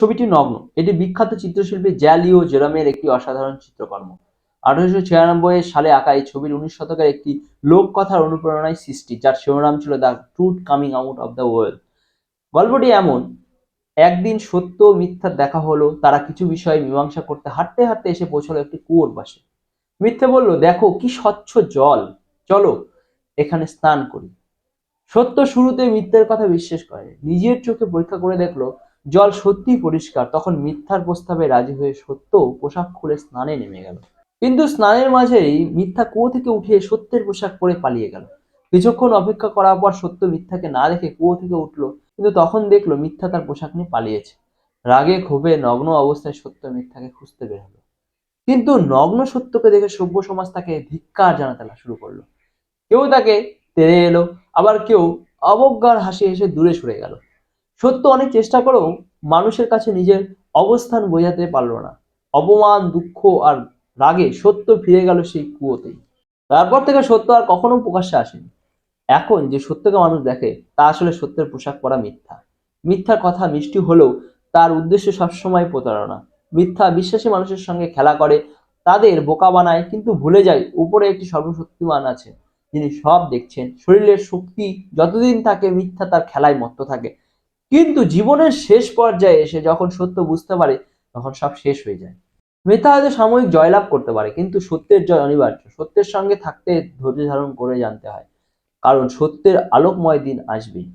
ছবিটি নগ্ন। এটি বিখ্যাত চিত্রশিল্পী জ্যালিও জেরামের একটি অসাধারণ চিত্রকর্ম। আঠারোশো ছিয়ানব্বই সালে আঁকা এই ছবির উনিশ শতকের একটি লোককথার অনুপ্রেরণায় সৃষ্টি, যার শিরোনাম ছিল the truth coming out of the world গল্পটি এমন, একদিন সত্য ও মিথ্যার দেখা হলো, তারা কিছু বিষয়ে মীমাংসা করতে হাঁটতে হাঁটতে এসে পৌঁছলো একটি কুয়োর পাশে। মিথ্যে বলল, দেখো, কি স্বচ্ছ জল। চলো, এখানে স্নান করি। সত্য শুরুতে মিথ্যের কথা বিশ্বাস করে। নিজের চোখে পরীক্ষা করে দেখল জল সত্যিই পরিষ্কার, তখন মিথ্যার প্রস্তাবে রাজি হয়ে সত্য পোশাক খুলে স্নানে নেমে গেল। কিন্তু স্নানের মাঝেই মিথ্যা কুয়ো থেকে উঠে সত্যের পোশাক পরে পালিয়ে গেল। কিছুক্ষণ অপেক্ষা করার পর সত্য মিথ্যাকে না দেখে কুয়ো থেকে উঠল, কিন্তু তখন দেখল মিথ্যা তার পোশাক নিয়ে পালিয়েছে। রাগে, ক্ষোভে, নগ্ন অবস্থায় সত্য মিথ্যাকে খুঁজতে বের হলো। কিন্তু নগ্ন সত্যকে দেখে সভ্য সমাজ তাকে ধিক্কার জানাতে শুরু করল। কেউ তাকে তেড়ে এলো, আবার কেউ অবজ্ঞার হাসি হেসে দূরে সরে গেল। সত্য অনেক চেষ্টা করেও মানুষের কাছে নিজের অবস্থান বোঝাতে পারল না। অপমান, দুঃখ আর রাগে সত্য ফিরে গেল সেই কুয়োতেই। তারপর থেকে সত্য আর কখনো প্রকাশ্যে আসেনি। এখন যে সত্যকে মানুষ দেখে, তা আসলে সত্যের পোশাক পরা মিথ্যা। মিথ্যার কথা মিষ্টি হলেও তার উদ্দেশ্য সবসময় প্রতারণা। মিথ্যা বিশ্বাসী মানুষের সঙ্গে খেলা করে, তাদের বোকা বানায়, কিন্তু ভুলে যায় উপরে একটি সর্বশক্তিমান আছে। যিনি সব দেখছেন, শরীরের শক্তি যতদিন থাকে, মিথ্যা তার খেলায় মত্ত থাকে। কিন্তু জীবনের শেষ পর্যায়ে এসে যখন সত্য বুঝতে পারে, তখন সব শেষ হয়ে যায়। মিথ্যা হয়তো সাময়িক জয়লাভ করতে পারে, কিন্তু সত্যের জয় অনিবার্য। সত্যের সঙ্গে থাকতে ধৈর্য ধারণ করে জানতে হয়, কারণ সত্যের আলোকময় দিন আসবেই।